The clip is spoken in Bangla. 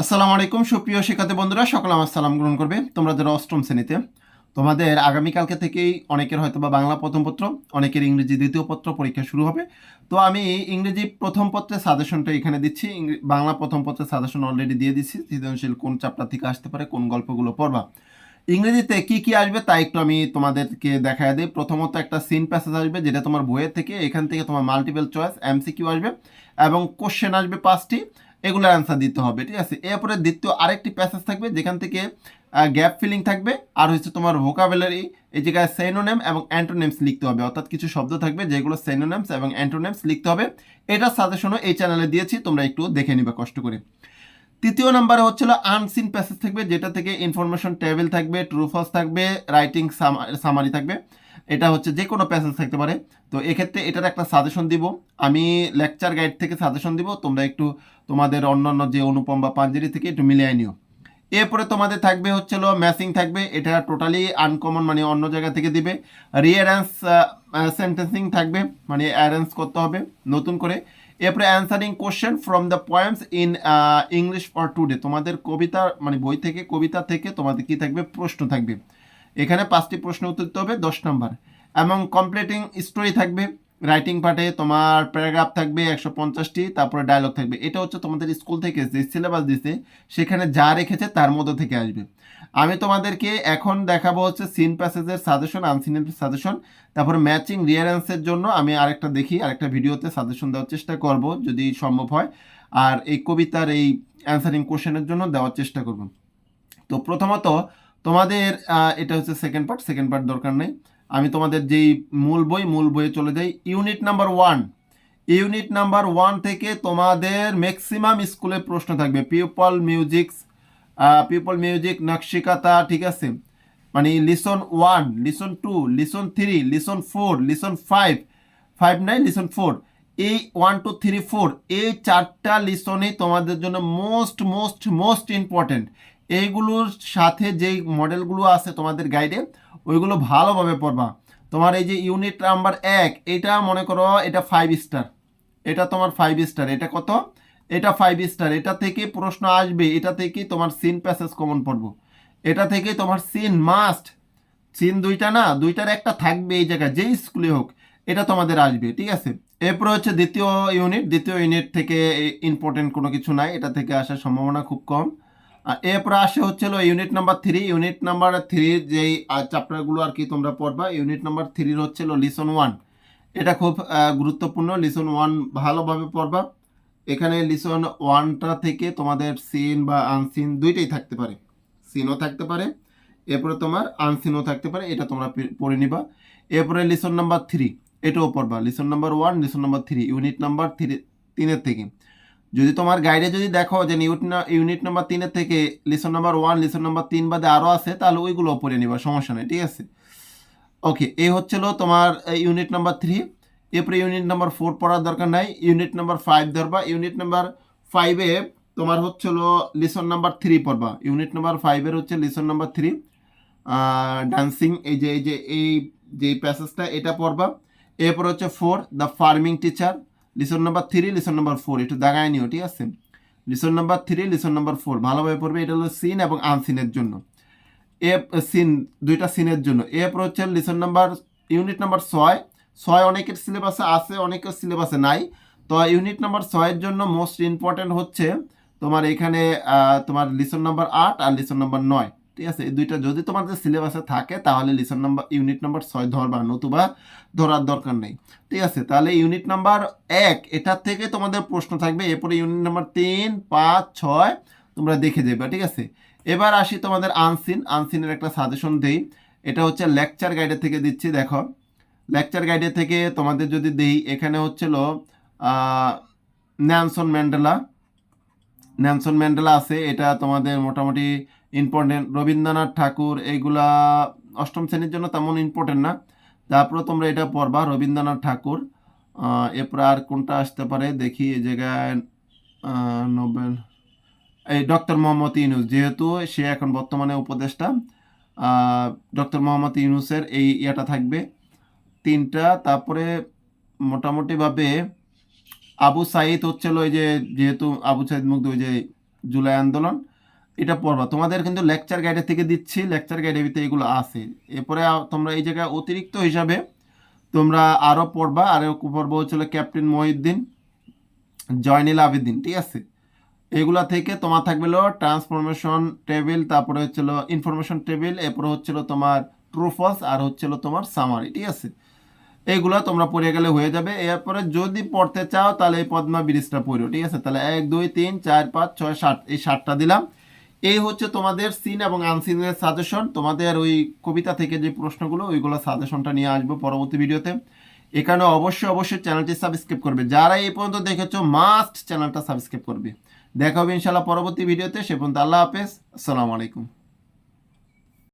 আসসালামু আলাইকুম, সুপ্রিয় শিক্ষার্থী বন্ধুরা, সকল আমার সালাম গ্রহণ করবে। তোমরা যারা অষ্টম শ্রেণীতে, তোমাদের আগামীকালকে থেকেই অনেকের হয়তো বা বাংলা প্রথম পত্র, অনেকের ইংরেজি দ্বিতীয় পত্র পরীক্ষা শুরু হবে। তো আমি ইংরেজি প্রথম পত্রের সাজেশনটা এখানে দিচ্ছি। বাংলা প্রথম পত্রের সাজেশন অলরেডি দিয়ে দিচ্ছি। সৃজনশীল কোন চাপটা থেকে আসতে পারে, কোন গল্পগুলো পড়বা। ইংরেজিতে কি কি আসবে তা একটু আমি তোমাদেরকে দেখায় দিই। প্রথমত একটা সিন প্যাসেজ আসবে, যেটা তোমার বইয়ের থেকে, এখান থেকে তোমার মাল্টিপল চয়েস এমসিকিউ আসবে এবং কোশ্চেন আসবে পাঁচটি। এগুলোর অ্যান্সার দিতে হবে, ঠিক আছে? এরপরে দ্বিতীয় আরেকটি প্যাসেজ থাকবে, যেখান থেকে গ্যাপ ফিলিং থাকবে, আর হচ্ছে তোমার ভোকাবেলারি এই জায়গায় সেনোনেম এবং অ্যান্টোনেমস লিখতে হবে, অর্থাৎ কিছু শব্দ থাকবে যেগুলো সেনোনেমস এবং অ্যান্টোনেমস লিখতে হবে। এটা সাজেশনও এই চ্যানেলে দিয়েছি, তোমরা একটু দেখে নিবে, কষ্ট করে। তৃতীয় নাম্বারে হচ্ছিল আনসিন প্যাসেজ থাকবে, যেটা থেকে ইনফরমেশন টেবিল থাকবে ট্রুফলস থাকবে রাইটিং সামারি থাকবে। এটা হচ্ছে যে কোনো প্যাসেজ থাকতে পারে। তো এক্ষেত্রে এটার একটা সাজেশন দিব। আমি লেকচার গাইড থেকে সাজেশন দিব। তোমরা একটু তোমাদের অন্যান্য যে অনুপম বা পাঞ্জেরি থেকে একটু মিলিয়ে নিও। এরপরে তোমাদের থাকবে হচ্ছিল ম্যাসিং থাকবে। এটা টোটালি আনকমন মানে অন্য জায়গা থেকে দিবে। রিয়ারেন্স সেন্টেন্সিং থাকবে। মানে অ্যারেঞ্জ করতে হবে নতুন করে। এরপরে answering question from the poems in English for today তোমাদের কবিতা মানে বই থেকে, কবিতা থেকে তোমাদের কি থাকবে? প্রশ্ন থাকবে। এখানে পাঁচটি প্রশ্ন উত্তর হবে, দশ নম্বর। এবং কমপ্লিটিং স্টোরি থাকবে রাইটিং পার্টে তোমার প্যারাগ্রাফ থাকবে একশো পঞ্চাশটি, তারপরে ডায়লগ থাকবে। এটা হচ্ছে তোমাদের স্কুল থেকে যে সিলেবাস দিছে, সেখানে যা রেখেছে তার মধ্যে থেকে আসবে। আমি তোমাদেরকে এখন দেখাবো হচ্ছে সিন প্যাসেজের সাজেশন আনসিনের সাজেশন তারপরে ম্যাচিং রিয়ারেন্সের জন্য আমি আরেকটা দেখি, আরেকটা ভিডিওতে সাজেশন দেওয়ার চেষ্টা করব, যদি সম্ভব হয়। আর এই কবিতার এই অ্যান্সারিং কোশ্চেনের জন্য দেওয়ার চেষ্টা করব। তো প্রথমত তোমাদের এটা হচ্ছে সেকেন্ড পার্ট সেকেন্ড পার্ট দরকার নেই। আমি তোমাদের যেই মূল বই, মূল বইয়ে চলে যাই। Unit number one unit number one থেকে তোমাদের ম্যাক্সিমাম স্কুলে প্রশ্ন থাকবে। People musics people music Nakshikantha ঠিক আছে? মানে lesson one lesson two lesson three lesson four lesson five five nine lesson four এই ওয়ান টু থ্রি ফোর এই চারটা লিসনই তোমাদের জন্য মোস্ট মোস্ট মোস্ট ইম্পর্টেন্ট এইগুলোর সাথে যেই মডেলগুলো আছে তোমাদের গাইডে ওইগুলো ভালোভাবে পড়বা। তোমার এই যে ইউনিট নাম্বার এক, এটা মনে করো এটা ফাইভ স্টার এটা তোমার ফাইভ স্টার এটা কত? এটা ফাইভ স্টার এটা থেকে প্রশ্ন আসবে, এটা থেকে তোমার সিন প্যাসেজ কমন পড়ব। এটা থেকে তোমার সিন মাস্ট সিন দুইটা না, দুইটার একটা থাকবে এই জায়গায়, যেই স্কুলে হোক, এটা তোমাদের আসবে, ঠিক আছে? এরপরে হচ্ছে দ্বিতীয় ইউনিট দ্বিতীয় ইউনিট থেকে ইম্পর্টেন্ট কোনো কিছু নাই, এটা থেকে আসার সম্ভাবনা খুব কম। এরপরে আসে হচ্ছিল unit number three unit number থ্রির যেই চ্যাপ্টারগুলো আর কি তোমরা পড়বা ইউনিট নাম্বার থ্রির হচ্ছিল লিসন ওয়ান এটা খুব গুরুত্বপূর্ণ লিসন ওয়ান ভালোভাবে পড়বা। এখানে লিসন ওয়ানটা থেকে তোমাদের সিন বা আনসিন দুইটাই থাকতে পারে। সিনও থাকতে পারে, এরপরে তোমার আনসিনও থাকতে পারে, এটা তোমরা পড়ে নিবা। এরপরে লিসন নাম্বার থ্রি এটাও পড়বা। Lesson number one lesson number three unit number three তিনের থেকে। যদি তোমার গাইডে যদি দেখো যে ইউনিট ইউনিট নাম্বার তিনের থেকে lesson number one lesson number তিন বাদে আরও আছে, তাহলে ওইগুলো পড়ে নিবা, সমস্যা নেই, ঠিক আছে? ওকে এই হচ্ছিল তোমার ইউনিট নাম্বার থ্রি এরপরে ইউনিট নাম্বার ফোর পড়ার দরকার নাই ইউনিট নাম্বার ফাইভ ধরবা ইউনিট নাম্বার ফাইভে তোমার হচ্ছিল লিসন নাম্বার থ্রি পড়বা ইউনিট নাম্বার ফাইভের হচ্ছে লিসন নাম্বার থ্রি ডান্সিং এই যে এই যে এই যে প্যাসেজটা এটা পড়বা, এরপর হচ্ছে for the farming teacher lesson number three lesson number four একটু দাগায় নিও, ঠিক আছে? Lesson number three lesson number four ভালোভাবে পড়বে, এটা হলো সিন এবং আনসিনের জন্য। এ সিন দুইটা সিনের জন্য। এরপর হচ্ছে লিসন নাম্বার ইউনিট নাম্বার ছয়। ছয় অনেকের সিলেবাসে আছে, অনেকের সিলেবাসে নাই। তো ইউনিট নাম্বার ছয়ের জন্য মোস্ট ইম্পর্ট্যান্ট হচ্ছে তোমার এখানে তোমার লিসন নাম্বার আট আর লিসন নাম্বার নয়। ঠিক আছে? এই দুইটা যদি তোমাদের সিলেবাসে থাকে, তাহলে লিসন নাম্বার ইউনিট নাম্বার ছয় ধরবা নতুবা ধরার দরকার নেই। ঠিক আছে? তাহলে ইউনিট নাম্বার এক, এটার থেকে তোমাদের প্রশ্ন থাকবে, এরপরে ইউনিট নাম্বার তিন, পাঁচ, ছয়, তোমরা দেখে যাবে ঠিক আছে? এবার আসি তোমাদের আনসিন আনসিনের একটা সাজেশন দেই। এটা হচ্ছে লেকচার গাইডের থেকে দিচ্ছি, দেখো। লেকচার গাইডের থেকে তোমাদের যদি দেই, এখানে হচ্ছিল ন্যানসন ম্যান্ডেলা ন্যানসন ম্যান্ডেলা আছে, এটা তোমাদের মোটামুটি ইম্পর্টেন্ট রবীন্দ্রনাথ ঠাকুর, এইগুলা অষ্টম শ্রেণির জন্য তেমন ইম্পর্টেন্ট না। তারপরে তোমরা এটা পড়বা, রবীন্দ্রনাথ ঠাকুর। এরপরে আর কোনটা আসতে পারে? দেখি এই জায়গায় নোবেল, এই ডক্টর মোহাম্মদ ইউনুস। যেহেতু সে এখন বর্তমানে উপদেষ্টা ডক্টর মোহাম্মদ ইউনুসের এই ইয়েটা থাকবে তিনটা। তারপরে মোটামুটিভাবে আবু সাইদ হচ্ছিল ওই যে, যেহেতু আবু সাইদ মুগ্ধ, ওই যে জুলাই আন্দোলন। এটা পড়বা। তোমাদের কিন্তু লেকচার গাইডের থেকে দিচ্ছি লেকচার গাইডের ভিতরে এগুলো আছে। এরপরে তোমরা এই জায়গায় অতিরিক্ত হিসাবে তোমরা আরও পড়বা। আরও পড়বা হচ্ছিল ক্যাপ্টেন মহিউদ্দিন, জয়নিল আবেদিন, ঠিক আছে? এগুলা থেকে তোমার থাকবে ট্রান্সফরমেশন টেবিল তারপরে হচ্ছিল ইনফরমেশন টেবিল এরপরে হচ্ছিল তোমার ট্রুফলস আর হচ্ছিল তোমার সামারি ঠিক আছে? এইগুলো তোমরা পড়ে গেলে হয়ে যাবে। এরপরে যদি পড়তে চাও তাহলে এই পদ্মা ব্রিজটা পড়ো, ঠিক আছে? তাহলে এক, দুই, তিন, চার, পাঁচ, ছয়, সাত, এই সাতটা দিলাম। এই হচ্ছে তোমাদের সিন এবং আনসিনের সাজেশন তোমাদের ওই কবিতা থেকে যে প্রশ্নগুলো, ওইগুলো সাজেশনটা নিয়ে আসব পরবর্তী ভিডিওতে। এখানে অবশ্যই অবশ্যই চ্যানেলটি সাবস্ক্রাইব করবে। যারা এই পর্যন্ত দেখেছ মাস্ট চ্যানেলটা সাবস্ক্রাইব করবে। দেখা হবে ইনশাল্লাহ পরবর্তী ভিডিওতে। সে পর্যন্ত আল্লাহ হাফেজ। আসসালামু আলাইকুম।